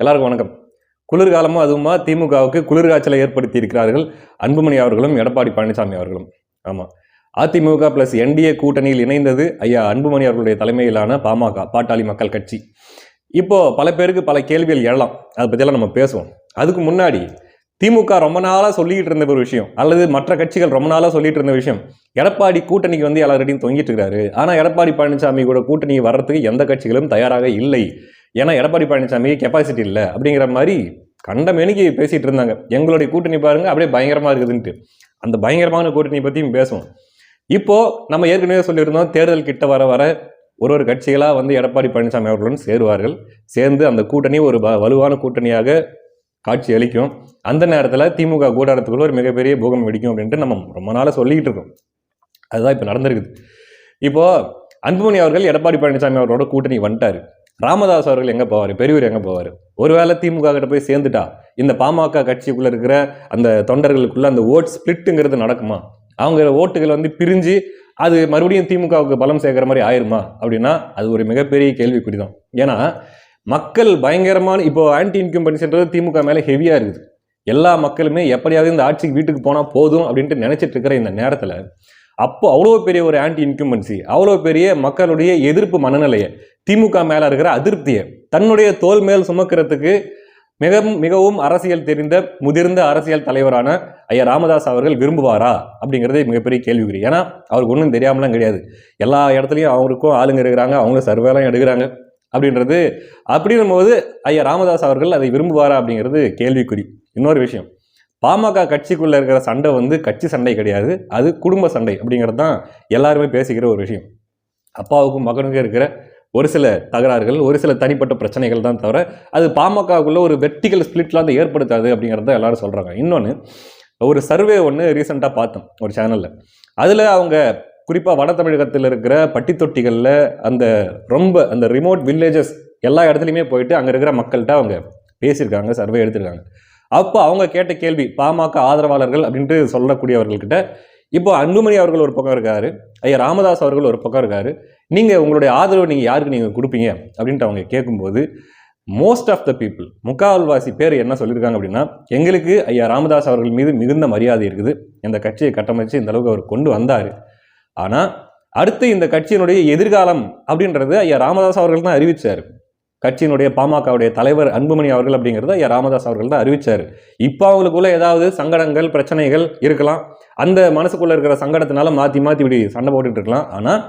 எல்லாருக்கும் வணக்கம். குளிர்காலமும் அதுவுமா திமுகவுக்கு குளிர்காய்ச்சலை ஏற்படுத்தி இருக்கிறார்கள் அன்புமணி அவர்களும் எடப்பாடி பழனிசாமி அவர்களும். ஆமாம் அதிமுக பிளஸ் என்டிஏ கூட்டணியில் இணைந்தது ஐயா அன்புமணி அவர்களுடைய தலைமையிலான பாமக பாட்டாளி மக்கள் கட்சி. இப்போது பல பேருக்கு பல கேள்விகள் எழலாம். அதை பற்றியெல்லாம் நம்ம பேசுவோம். அதுக்கு முன்னாடி திமுக ரொம்ப நாளாக சொல்லிக்கிட்டு இருந்த ஒரு விஷயம் அல்லது மற்ற கட்சிகள் ரொம்ப நாளாக சொல்லிட்டு இருந்த விஷயம் எடப்பாடி கூட்டணிக்கு வந்து எல்லார்கிட்டையும் தொங்கிட்டு இருக்கிறாரு. ஆனால் எடப்பாடி பழனிசாமி கூட கூட்டணி வர்றதுக்கு எந்த கட்சிகளும் தயாராக இல்லை. ஏன்னா எடப்பாடி பழனிசாமிக்கு கெப்பாசிட்டி இல்லை அப்படிங்கிற மாதிரி கண்ட பேசிகிட்டு இருந்தாங்க. எங்களுடைய கூட்டணி பாருங்கள் அப்படியே பயங்கரமாக இருக்குதுன்ட்டு. அந்த பயங்கரமான கூட்டணி பற்றியும் பேசுவோம். இப்போது நம்ம ஏற்கனவே சொல்லியிருந்தோம் தேர்தல் கிட்ட வர வர ஒரு ஒரு கட்சிகளாக வந்து எடப்பாடி பழனிசாமி அவர்களுடன் சேருவார்கள். சேர்ந்து அந்த கூட்டணி ஒரு வ- வலுவான கூட்டணியாக காட்சி அளிக்கும். அந்த நேரத்தில் திமுக கூடாரத்துக்குள்ள ஒரு மிகப்பெரிய பூகம் வெடிக்கும் அப்படின்ட்டு நம்ம ரொம்ப நாளாக சொல்லிக்கிட்டு இருக்கோம். அதுதான் இப்போ நடந்திருக்குது. இப்போது அன்புமணி அவர்கள் எடப்பாடி பழனிசாமி அவர்களோட கூட்டணி வந்துட்டார். ராமதாஸ் அவர்கள் எங்கே போவார்? பெரியவர் எங்கே போவார்? ஒருவேளை திமுக கிட்ட போய் சேர்ந்துட்டா இந்த பாமக கட்சிக்குள்ளே இருக்கிற அந்த தொண்டர்களுக்குள்ள அந்த ஓட் ஸ்பிளிட்டுங்கிறது நடக்குமா? அவங்க ஓட்டுகள் வந்து பிரிஞ்சு அது மறுபடியும் திமுகவுக்கு பலம் சேர்க்குற மாதிரி ஆயிருமா? அப்படின்னா அது ஒரு மிகப்பெரிய கேள்விக்குறி தான் ஏன்னா மக்கள் பயங்கரமான இப்போ ஆன்டி இன்கம்பன்ஸ்ன்றது திமுக மேலே ஹெவியாக இருக்குது. எல்லா மக்களுமே எப்படியாவது இந்த ஆட்சிக்கு வீட்டுக்கு போனால் போதும் அப்படின்ட்டு நினச்சிட்டு இருக்கிற இந்த நேரத்தில் அப்போ அவ்வளோ பெரிய ஒரு ஆன்டி இன்கம்பன்சி அவ்வளோ பெரிய மக்களுடைய எதிர்ப்பு மனநிலையை திமுக மேலே இருக்கிற அதிருப்தியை தன்னுடைய தோல் மேல் சுமக்கிறதுக்கு மிக மிகவும் அரசியல் தெரிந்த முதிர்ந்த அரசியல் தலைவரான ஐயா ராமதாஸ் அவர்கள் விரும்புவாரா அப்படிங்கிறதே மிகப்பெரிய கேள்விக்குறி. ஏன்னா அவருக்கு ஒன்றும் தெரியாமலாம் கிடையாது. எல்லா இடத்துலையும் அவருக்கும் ஆளுங்க இருக்கிறாங்க அவங்க சர்வேலாம் எடுக்கிறாங்க அப்படின்றது. அப்படின்னும் போது ஐயா ராமதாஸ் அவர்கள் அதை விரும்புவாரா அப்படிங்கிறது கேள்விக்குறி. இன்னொரு விஷயம் பாமக கட்சிக்குள்ளே இருக்கிற சண்டை வந்து கட்சி சண்டை கிடையாது. அது குடும்ப சண்டை அப்படிங்கிறது தான் எல்லாருமே பேசிக்கிற ஒரு விஷயம். அப்பாவுக்கும் மகனுக்கும் இருக்கிற ஒரு சில தகராறுகள் ஒரு சில தனிப்பட்ட பிரச்சனைகள் தான் தவிர அது பாமகக்குள்ள ஒரு வெர்டிக்கல் ஸ்பிளிட்லாம் அதை ஏற்படுத்தாது அப்படிங்கிறத எல்லாரும் சொல்கிறாங்க இன்னொன்று ஒரு சர்வே ஒன்று ரீசெண்டாக பார்த்தோம் ஒரு சேனலில். அதில் அவங்க குறிப்பாக வட தமிழகத்தில் இருக்கிற பட்டித்தொட்டிகளில் அந்த ரொம்ப அந்த ரிமோட் வில்லேஜஸ் எல்லா இடத்துலையுமே போயிட்டு அங்கே இருக்கிற மக்கள்கிட்ட அவங்க பேசியிருக்காங்க சர்வே எடுத்திருக்காங்க. அப்போ அவங்க கேட்ட கேள்வி பாமக ஆதரவாளர்கள் அப்படின்ட்டு சொல்லக்கூடியவர்கள்கிட்ட இப்போ அன்புமணி அவர்கள் ஒரு பக்கம் இருக்காரு ஐயா ராமதாஸ் அவர்கள் ஒரு பக்கம் இருக்காரு நீங்கள் உங்களுடைய ஆதரவு நீங்கள் யாருக்கு நீங்கள் கொடுப்பீங்க? அப்படின்ட்டு அவங்க கேட்கும்போது மோஸ்ட் ஆஃப் த பீப்புள் முக்கால்வாசி பேர் என்ன சொல்லியிருக்காங்க அப்படின்னா எங்களுக்கு ஐயா ராமதாஸ் அவர்கள் மீது மிகுந்த மரியாதை இருக்குது இந்த கட்சியை கட்டமைச்சு இந்த அளவுக்கு அவர் கொண்டு வந்தார். ஆனால் அடுத்து இந்த கட்சியினுடைய எதிர்காலம் அப்படின்றது ஐயா ராமதாஸ் அவர்கள் தான் அறிவிச்சார். கட்சியினுடைய பாமகவுடைய தலைவர் அன்புமணி அவர்கள் அப்படிங்கிறத ஐயா ராமதாஸ் அவர்கள் தான் அறிவிச்சார். இப்போ அவங்களுக்குள்ள ஏதாவது சங்கடங்கள் பிரச்சனைகள் இருக்கலாம். அந்த மனசுக்குள்ளே இருக்கிற சங்கடத்தினால மாற்றி மாற்றி இப்படி சண்டை போட்டுட்டு இருக்கலாம். ஆனால்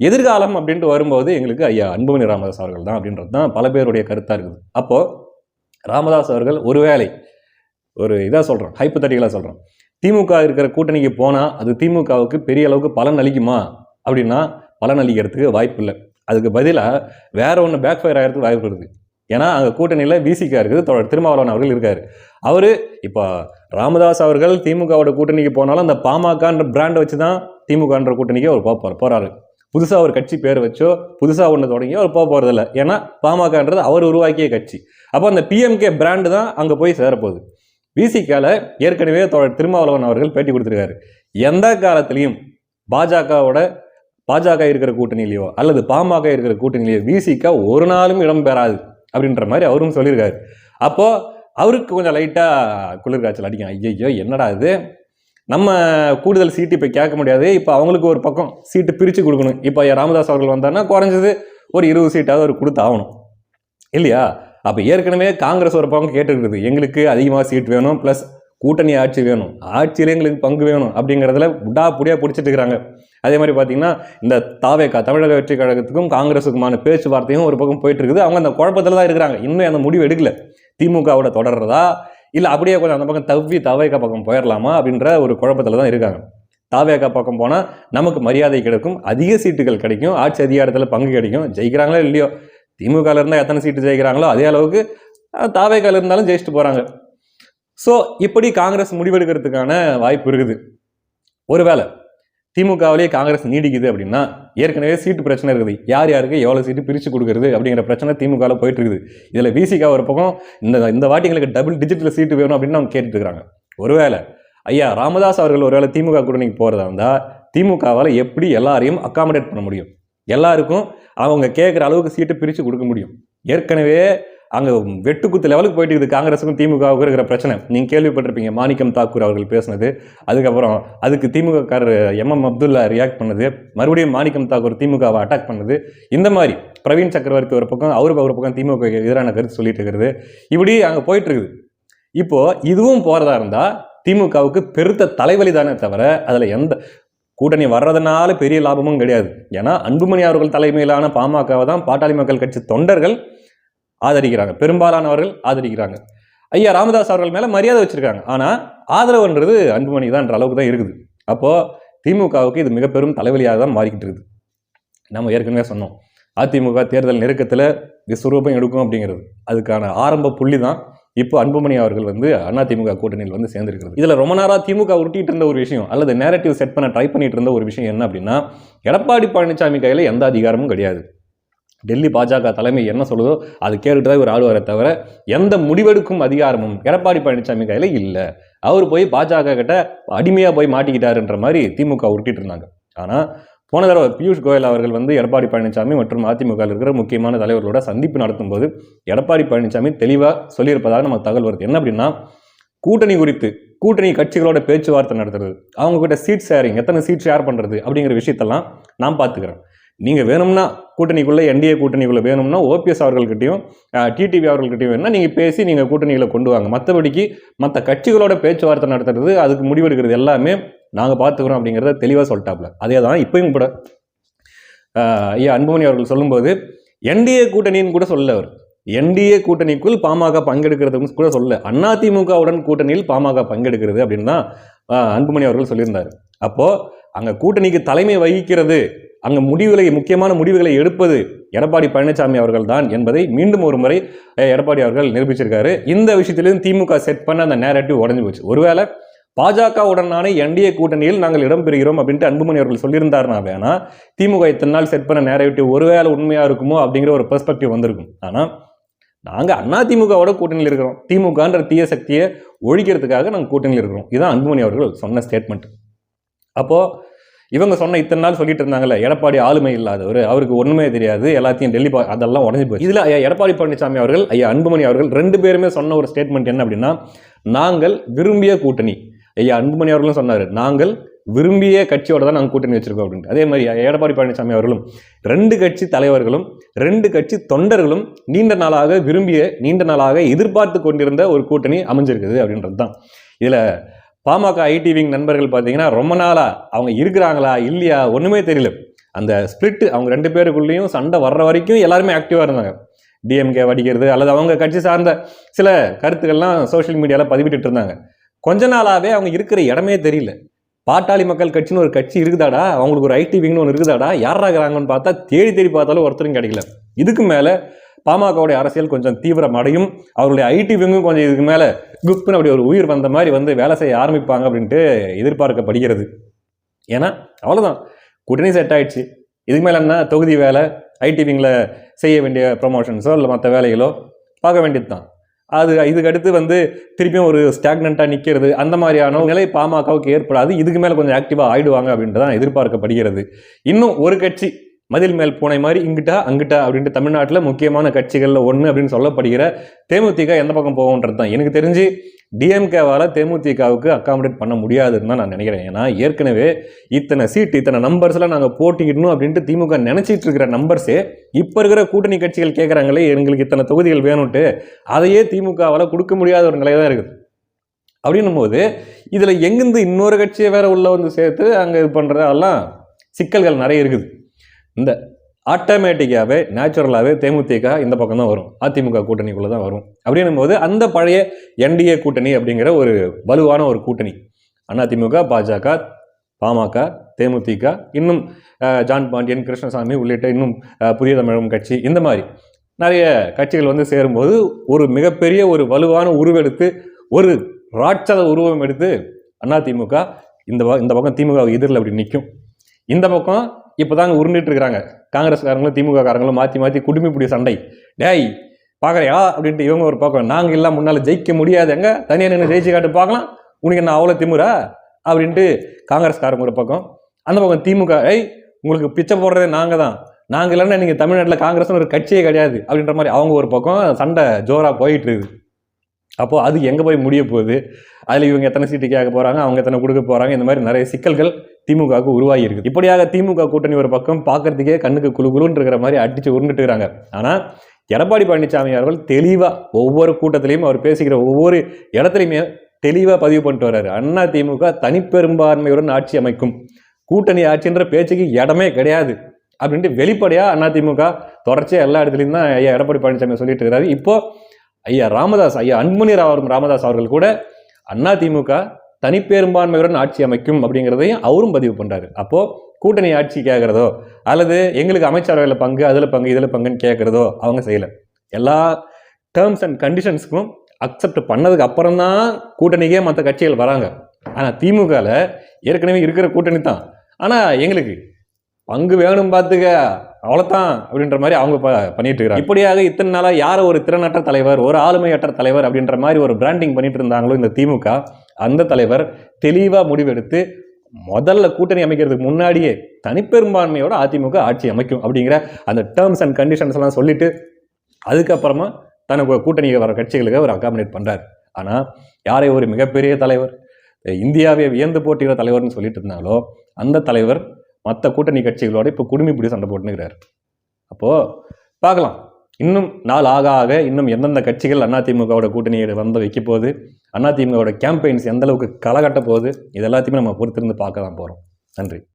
எதிர்காலம் அப்படின்ட்டு வரும்போது எங்களுக்கு ஐயா அன்புமணி ராமதாஸ் அவர்கள் தான் அப்படின்றது தான் பல பேருடைய கருத்தாக இருக்குது. அப்போது ராமதாஸ் அவர்கள் ஒருவேளை ஒரு இதாக சொல்கிறோம் ஹைப்பத்தட்டிகளாக சொல்கிறோம் திமுக இருக்கிற கூட்டணிக்கு போனால் அது திமுகவுக்கு பெரிய அளவுக்கு பலன் அளிக்குமா? அப்படின்னா பலன் அளிக்கிறதுக்கு வாய்ப்பு இல்லை அதுக்கு பதிலாக வேறு ஒன்று பேக் ஃபயர் ஆகிறதுக்கு வாய்ப்பு இருக்குது. ஏன்னா அங்கே கூட்டணியில் பிசிகா இருக்குது திருமாவளவன் அவர்கள் இருக்கார். அவர் இப்போ ராமதாஸ் அவர்கள் திமுகவோட கூட்டணிக்கு போனாலும் அந்த பாமகன்ற பிராண்டை வச்சு தான் திமுகன்ற கூட்டணிக்கே அவர் போக போகிறாரு புதுசாக ஒரு கட்சி பேர் வச்சோ புதுசாக ஒன்று தொடங்கி அவர் போக போகிறதில்ல ஏன்னா பாமகன்றது அவர் உருவாக்கிய கட்சி. அப்போ அந்த பிஎம்கே பிராண்டு தான் அங்கே போய் சேரப்போகுது. விசிகால ஏற்கனவே தோழர் திருமாவளவன் அவர்கள் பேட்டி கொடுத்துருக்காரு. எந்த காலத்திலையும் பாஜகவோட பாஜக இருக்கிற கூட்டணியிலையோ அல்லது பாமக இருக்கிற கூட்டணியிலையோ விசிக ஒரு நாளும் இடம் பெறாது அப்படின்ற மாதிரி அவரும் சொல்லியிருக்காரு. அப்போது அவருக்கு கொஞ்சம் லைட்டாக குளிர்காய்ச்சல் அடிக்கும். ஐயையோ என்னடா இது? நம்ம கூடுதல் சீட்டு இப்போ கேட்க முடியாது. இப்போ அவங்களுக்கு ஒரு பக்கம் சீட்டு பிரித்து கொடுக்கணும். இப்போ ராமதாஸ் அவர்கள் வந்தார்னா குறைஞ்சது ஒரு இருபது சீட்டாவது அவர் கொடுத்து ஆகணும். இல்லையா? அப்போ ஏற்கனவே காங்கிரஸ் ஒரு பக்கம் கேட்டுருக்குது எங்களுக்கு அதிகமாக சீட் வேணும். ப்ளஸ் கூட்டணி ஆட்சி வேணும் ஆட்சியிலே எங்களுக்கு பங்கு வேணும் அப்படிங்கிறதுல புடா புடியாக பிடிச்சிட்டு இருக்கிறாங்க. அதே மாதிரி பார்த்தீங்கன்னா இந்த தாவேக்கா தமிழக வெற்றி கழகத்துக்கும் காங்கிரஸுக்குமான பேச்சுவார்த்தையும் ஒரு பக்கம் போயிட்டு இருக்குது. அவங்க அந்த குழப்பத்தில் தான் இருக்கிறாங்க. இன்னும் அந்த முடிவு எடுக்கல. திமுகவோட தொடர்றதா? இல்லை அப்படியே கொஞ்சம் அந்த பக்கம் தவ்வி தாவேக்கா பக்கம் போயிடலாமா அப்படின்ற ஒரு குழப்பத்தில் தான் இருக்காங்க. தாவேக்கா பக்கம் போனால் நமக்கு மரியாதை கிடைக்கும் அதிக சீட்டுகள் கிடைக்கும் ஆட்சி அதிகாரத்தில் பங்கு கிடைக்கும். ஜெயிக்கிறாங்களோ இல்லையோ? திமுகவில் இருந்தால் எத்தனை சீட்டு ஜெயிக்கிறாங்களோ? அதே அளவுக்கு தாவேக்கால இருந்தாலும் ஜெயிச்சுட்டு போகிறாங்க ஸோ இப்படி காங்கிரஸ் முடிவெடுக்கிறதுக்கான வாய்ப்பு இருக்குது. ஒருவேளை திமுகவிலேயே காங்கிரஸ் நீடிக்குது அப்படின்னா ஏற்கனவே சீட்டு பிரச்சனை இருக்குது. யார் யாருக்கு எவ்வளோ சீட்டு பிரித்து கொடுக்குறது அப்படிங்கிற பிரச்சனை திமுகவில் போயிட்டு இருக்குது இதில் விசிகா ஒரு பக்கம் இந்த இந்த வாட்டி எங்களுக்கு டபுள் டிஜிட்டல் சீட்டு வேணும் அப்படின்னு அவங்க கேட்டுட்டு இருக்காங்க ஒருவேளை ஐயா ராமதாஸ் அவர்கள் ஒருவேளை திமுக கூட்டணிக்கு போகிறதா இருந்தால் திமுகவால் எப்படி எல்லாரையும் அக்காமடேட் பண்ண முடியும்? எல்லாருக்கும் அவங்க கேட்குற அளவுக்கு சீட்டு பிரித்து கொடுக்க முடியும். ஏற்கனவே அங்கே வெட்டுக்குத்து லெவலுக்கு போயிட்டு இருக்குது காங்கிரஸுக்கும் திமுகவுக்கும் இருக்கிற பிரச்சனை. நீங்கள் கேள்விப்பட்டிருப்பீங்க மாணிக்கம் தாக்கூர் அவர்கள் பேசினது. அதுக்கப்புறம் அதுக்கு திமுகக்காரர் M M M M Abdullah react பண்ணது. மறுபடியும் மாணிக்கம் தாக்கூர் திமுகவை அட்டாக் பண்ணது. இந்த மாதிரி பிரவீன் சக்கரவர்த்தி ஒரு பக்கம் அவருக்கு ஒரு பக்கம் திமுக எதிரான கருத்து சொல்லிட்டு இருக்கிறது. இப்படி அங்கே போயிட்டு இருக்குது. இதுவும் போகிறதா இருந்தால் திமுகவுக்கு பெருத்த தலைவலி தானே தவிர அதில் எந்த கூட்டணி வர்றதுனால பெரிய லாபமும் கிடையாது. ஏன்னா அன்புமணி அவர்கள் தலைமையிலான பாமகவை தான் பாட்டாளி மக்கள் கட்சி தொண்டர்கள் ஆதரிக்கிறாங்க. பெரும்பாலானவர்கள் ஆதரிக்கிறாங்க. ஐயா ராமதாஸ் அவர்கள் மேலே மரியாதை வச்சுருக்காங்க. ஆனால் ஆதரவுன்றது அன்புமணி தான் அளவுக்கு தான் இருக்குது. அப்போது திமுகவுக்கு இது மிக பெரும் தலைவலியாக தான் மாறிக்கிட்டு இருக்குது. நம்ம ஏற்கனவே சொன்னோம். அதிமுக தேர்தல் நெருக்கத்தில் விஸ்வரூபம் எடுக்கும் அப்படிங்கிறது. அதுக்கான ஆரம்ப புள்ளி தான் இப்போ அன்புமணி அவர்கள் வந்து அதிமுக கூட்டணியில் வந்து சேர்ந்திருக்கிறது. இதில் ரொம்ப நேரம் திமுக உருட்டிட்டு இருந்த ஒரு விஷயம் அல்லது நேரட்டிவ் செட் பண்ண ட்ரை பண்ணிட்டு இருந்த ஒரு விஷயம் என்ன அப்படின்னா எடப்பாடி பழனிசாமி கையில் எந்த அதிகாரமும் கிடையாது. டெல்லி பாஜக தலைமை என்ன சொல்லுதோ அது கேட்டுட்டு தான் இவர் ஆடுவாரே தவிர எந்த முடிவெடுக்கும் அதிகாரமும் எடப்பாடி பழனிசாமி கையில் இல்லை. அவர் போய் பாஜக கிட்ட அடிமையாக போய் மாட்டிக்கிட்டாருன்ற மாதிரி திமுக உருட்டிட்டு இருந்தாங்க. ஆனால் போன தடவை பியூஷ் கோயல் அவர்கள் வந்து எடப்பாடி பழனிசாமி மற்றும் அதிமுக இருக்கிற முக்கியமான தலைவர்களோட சந்திப்பு நடத்தும் போது எடப்பாடி பழனிசாமி தெளிவாக சொல்லியிருப்பதாக நமக்கு தகவல் வருது. என்ன அப்படின்னா கூட்டணி குறித்து கூட்டணி கட்சிகளோட பேச்சுவார்த்தை நடத்துறது அவங்க கிட்ட சீட் ஷேரிங் எத்தனை சீட் ஷேர் பண்ணுறது அப்படிங்கிற விஷயத்தெல்லாம் நான் பார்த்துக்கிறேன். நீங்கள் வேணும்னா கூட்டணிக்குள்ளே என்டிஏ கூட்டணிக்குள்ளே வேணும்னா ஓபிஎஸ் அவர்கள்கிட்டையும் டிடிவி அவர்கள்கிட்டயும் வேணும்னா நீங்கள் பேசி நீங்கள் கூட்டணிகளை கொண்டு வாங்க. மற்றபடிக்கு மற்ற கட்சிகளோட பேச்சுவார்த்தை நடத்துறது அதுக்கு முடிவெடுக்கிறது எல்லாமே நாங்கள் பார்த்துக்கிறோம் அப்படிங்கிறத தெளிவாக சொல்லிட்டாப்ல. அதே தான் இப்பயும் கூட. ஐயா அன்புமணி அவர்கள் சொல்லும்போது என்டிஏ கூட்டணின்னு கூட சொல்ல அவர். என்டிஏ கூட்டணிக்குள் பாமக பங்கெடுக்கிறதுன்னு கூட சொல்ல அதிமுகவுடன் கூட்டணியில் பாமக பங்கெடுக்கிறது அப்படின்னு தான் அன்புமணி அவர்கள் சொல்லியிருந்தார். அப்போது அங்கே கூட்டணிக்கு தலைமை வகிக்கிறது அங்க முடிவுகளை முக்கியமான முடிவுகளை எடுப்பது எடப்பாடி பழனிசாமி அவர்கள் தான் என்பதை மீண்டும் ஒரு முறை எடப்பாடி அவர்கள் நிரூபிச்சிருக்காரு. இந்த விஷயத்திலும் திமுக செட் பண்ண அந்த நேரட்டிவ் உடஞ்சி போச்சு. ஒருவேளை பாஜகவுடனான என்டிஏ கூட்டணியில் நாங்கள் இடம்பெறுகிறோம் அப்படின்ட்டு அன்புமணி அவர்கள் சொல்லியிருந்தாருனா வேணா திமுக இத்தனை நாள் செட் பண்ண நேரட்டிவ் ஒருவேளை உண்மையாக இருக்குமோ அப்படிங்கிற ஒரு பெர்ஸ்பெக்டிவ் வந்திருக்கும். ஆனால் நாங்கள் அண்ணா திமுகவோட கூட்டணியில் இருக்கிறோம். திமுகன்ற தீய சக்தியை ஒழிக்கிறதுக்காக நாங்கள் கூட்டணியில் இருக்கிறோம். இதுதான் அன்புமணி அவர்கள் சொன்ன ஸ்டேட்மெண்ட் அப்போது இவங்க சொன்ன இத்தனை நாள் சொல்லிட்டு இருந்தாங்கல்ல எடப்பாடி ஆளுமை இல்லாதவர் அவருக்கு ஒண்ணுமே தெரியாது எல்லாத்தையும் டெல்லி பா- அதெல்லாம் உடஞ்சி போச்சு. இதுல ஐயா எடப்பாடி பழனிசாமி அவர்கள் ஐயா அன்புமணி அவர்கள் ரெண்டு பேருமே சொன்ன ஒரு ஸ்டேட்மெண்ட் என்ன அப்படின்னா நாங்கள் விரும்பிய கூட்டணி. ஐயா அன்புமணி அவர்களும் சொன்னார் நாங்கள் விரும்பிய கட்சியோட தான் நாங்கள் கூட்டணி வச்சிருக்கோம் அப்படின்ட்டு. அதே மாதிரி ஐயா எடப்பாடி பழனிசாமி அவர்களும் ரெண்டு கட்சி தலைவர்களும் ரெண்டு கட்சி தொண்டர்களும் நீண்ட நாளாக விரும்பிய நீண்ட நாளாக எதிர்பார்த்து கொண்டிருந்த ஒரு கூட்டணி அமைஞ்சிருக்குது அப்படின்றது தான் இதில் பாமக ஐடி விங் நண்பர்கள் பார்த்தீங்கன்னா ரொம்ப நாளாக அவங்க இருக்கிறாங்களா இல்லையா ஒன்றுமே தெரியல. அந்த ஸ்பிளிட் அவங்க ரெண்டு பேருக்குள்ளேயும் சண்டை வர்ற வரைக்கும் எல்லாருமே ஆக்டிவாக இருந்தாங்க. டிஎம்கே வடிக்கிறது அல்லது அவங்க கட்சி சார்ந்த சில கருத்துக்கள்லாம் சோஷியல் மீடியாவில் பதிவிட்டு இருந்தாங்க. கொஞ்ச நாளாகவே அவங்க இருக்கிற இடமே தெரியல. பாட்டாளி மக்கள் கட்சின்னு ஒரு கட்சி இருக்குதாடா? அவங்களுக்கு ஒரு ஐடி விங்னு ஒன்று இருக்குதாடா? யாராகிறாங்கன்னு பார்த்தா தேடி தேடி பார்த்தாலும் ஒருத்தரும் கிடைக்கல. இதுக்கு மேலே பாமகவுடைய அரசியல் கொஞ்சம் தீவிரமடையும். அவருடைய ஐடி விங்கும் கொஞ்சம் இதுக்கு மேலே குப்புன்னு அப்படி ஒரு உயிர் வந்த மாதிரி வந்து வேலை செய்ய ஆரம்பிப்பாங்க அப்படின்ட்டு எதிர்பார்க்கப்படுகிறது. ஏன்னா அவ்வளோதான் கூட்டணி செட் ஆயிடுச்சு. இதுக்கு மேலே என்ன தொகுதி வேலை ஐடி விங்கில் செய்ய வேண்டிய ப்ரொமோஷன்ஸோ இல்லை மற்ற வேலைகளோ பார்க்க வேண்டியது தான் அது இதுக்கு அடுத்து வந்து திருப்பியும் ஒரு ஸ்டாக்னண்ட்டாக நிற்கிறது அந்த மாதிரியான நிலை பாமகவுக்கு ஏற்படாது. இதுக்கு மேலே கொஞ்சம் ஆக்டிவாக ஆயிடுவாங்க அப்படின்ட்டு தான் எதிர்பார்க்கப்படுகிறது. இன்னும் ஒரு கட்சி மதில் மேல் பூனை மாதிரி இங்கிட்டா அங்கிட்டா அப்படின்ட்டு தமிழ்நாட்டில் முக்கியமான கட்சிகளில் ஒன்று அப்படின்னு சொல்லப்படுகிற தேமுதிக எந்த பக்கம் போகும்ன்றது தான். எனக்கு தெரிஞ்சு டிஎம்கேவால் தேமுதிகவுக்கு அக்காமடேட் பண்ண முடியாதுன்னு தான் நான் நினைக்கிறேன். ஏன்னா ஏற்கனவே இத்தனை சீட் இத்தனை நம்பர்ஸ்லாம் நாங்கள் போட்டிக்கிடணும் அப்படின்ட்டு திமுக நினச்சிட்டு இருக்கிற நம்பர்ஸே இப்போ இருக்கிற கூட்டணி கட்சிகள் கேட்குறாங்களே எங்களுக்கு இத்தனை தொகுதிகள் வேணும்ட்டு அதையே திமுகவால் கொடுக்க முடியாத ஒரு நிலை தான் இருக்குது. அப்படின்னும் போது இதில் எங்கேருந்து இன்னொரு கட்சியை வேற உள்ளே வந்து சேர்த்து அங்கே இது பண்ணுறது அதெல்லாம் சிக்கல்கள் நிறைய இருக்குது. இந்த ஆட்டோமேட்டிக்காகவே நேச்சுரலாகவே தேமுதிக இந்த பக்கம் தான் வரும். அதிமுக கூட்டணிக்குள்ளே தான் வரும். அப்படின்னும் போது அந்த பழைய என்டிஏ கூட்டணி அப்படிங்கிற ஒரு வலுவான ஒரு கூட்டணி. அதிமுக பாஜக பாமக தேமுதிக இன்னும் ஜான் பாண்டியன் கிருஷ்ணசாமி உள்ளிட்ட இன்னும் புதிய தமிழகம் கட்சி இந்த மாதிரி. நிறைய கட்சிகள் வந்து சேரும்போது ஒரு மிகப்பெரிய ஒரு வலுவான உருவெடுத்து ஒரு ராட்சத உருவம் எடுத்து அதிமுக இந்த இந்த பக்கம் திமுக எதிரில் அப்படி நிற்கும் இந்த பக்கம் இப்போதாங்க உருண்டுட்டு இருக்கிறாங்க காங்கிரஸ்காரங்களும் திமுக காரங்களும் மாற்றி மாற்றி குடும்பிப்பிடி சண்டை. டேய் பார்க்குறியா அப்படின்ட்டு இவங்க ஒரு பக்கம். நாங்கள் எல்லாம் முன்னால் ஜெயிக்க முடியாது. எங்க? தனியாக நின்று ஜெயிச்சு காட்டு பார்க்கலாம் உனக்கு என்ன அவ்வளோ திமுறா? அப்படின்ட்டு காங்கிரஸ்காரங்க ஒரு பக்கம். அந்த பக்கம் திமுக ஏய் உங்களுக்கு பிச்சை போடுறதே நாங்கள் தான் நாங்கள் இல்லைன்னா நீங்கள் தமிழ்நாட்டில் காங்கிரஸ்னு ஒரு கட்சியே கிடையாது. அப்படின்ற மாதிரி அவங்க ஒரு பக்கம் சண்டை ஜோராக போயிட்டு இருக்குது அப்போது அது எங்கே போய் முடிய போகுது? அதில் இவங்க எத்தனை சீட்டு கேட்க போகிறாங்க அவங்க எத்தனை கொடுக்க போகிறாங்க இந்த மாதிரி நிறைய சிக்கல்கள் திமுகவுக்கு உருவாகி இருக்குது இப்படியாக திமுக கூட்டணி ஒரு பக்கம் பார்க்கறதுக்கே கண்ணுக்கு குழு குழுன்னு இருக்கிற மாதிரி அடிச்சு உருண்டுட்டு இருக்கிறாங்க ஆனால் எடப்பாடி பழனிசாமி அவர்கள் தெளிவாக ஒவ்வொரு கூட்டத்திலையும் அவர் பேசுகிற ஒவ்வொரு இடத்துலையுமே தெளிவாக பதிவு பண்ணிட்டு வர்றாரு. அண்ணா திமுக தனிப்பெரும்பான்மையுடன் ஆட்சி அமைக்கும். கூட்டணி ஆட்சின்ற பேச்சுக்கு இடமே கிடையாது அப்படின்ட்டு வெளிப்படையாக அதிமுக தொடர்ச்சியாக எல்லா இடத்துலையும் தான் ஐயா எடப்பாடி பழனிசாமி சொல்லிட்டு இருக்கிறாரு. இப்போ ஐயா ராமதாஸ் ஐயா அன்புமணி ராவரும் ராமதாஸ் அவர்கள் கூட அதிமுக தனிப்பெரும்பான்மையுடன் ஆட்சி அமைக்கும் அப்படிங்கிறதையும் அவரும் பதிவு பண்ணுறாரு அப்போது கூட்டணி ஆட்சி கேட்குறதோ அல்லது எங்களுக்கு அமைச்சரவையில் பங்கு அதில் பங்கு இதில் பங்குன்னு கேட்குறதோ அவங்க செய்யலை. எல்லா டேர்ம்ஸ் அண்ட் கண்டிஷன்ஸ்க்கும் அக்செப்ட் பண்ணதுக்கு அப்புறம் தான் கூட்டணிக்கே மற்ற கட்சிகள் வராங்க. ஆனால் திமுகவில் ஏற்கனவே இருக்கிற கூட்டணி தான். ஆனால் எங்களுக்கு பங்கு வேணும் பார்த்துக்க அவ்வளோதான் அப்படின்ற மாதிரி அவங்க ப பண்ணிட்டு இருக்காங்க இப்படியாக இத்தனை நாளாக யார் ஒரு திறனற்ற தலைவர் ஒரு ஆளுமையற்ற தலைவர் அப்படின்ற மாதிரி ஒரு பிராண்டிங் பண்ணிட்டு இருந்தாங்களோ இந்த திமுக அந்த தலைவர் தெளிவாக முடிவெடுத்து முதல்ல கூட்டணி அமைக்கிறதுக்கு முன்னாடியே தனிப்பெரும்பான்மையோட அதிமுக ஆட்சி அமைக்கும் அப்படிங்கிற அந்த டேர்ம்ஸ் அண்ட் கண்டிஷன்ஸ் எல்லாம் சொல்லிட்டு அதுக்கப்புறமா தனக்கு கூட்டணி வர கட்சிகளுக்கு அவர் அகாமடேட் பண்ணுறாரு ஆனால் யாரை ஒரு மிகப்பெரிய தலைவர் இந்தியாவை வியந்து போட்டுகிற தலைவர்னு சொல்லிட்டு இருந்தாங்களோ அந்த தலைவர் மற்ற கூட்டணி கட்சிகளோட இப்போ குடுமி பிடி சண்டை போட்டுனுக்கிறார் அப்போது பார்க்கலாம். இன்னும் நாள் ஆக ஆக இன்னும் எந்தெந்த கட்சிகள் அதிமுகவோட கூட்டணியை வந்து வைக்க போகுது அதிமுகவோட கேம்பெயின்ஸ் எந்தளவுக்கு களை கட்ட போகுது இது எல்லாத்தையுமே நம்ம பொறுத்திருந்து பார்க்க தான் போகிறோம் நன்றி.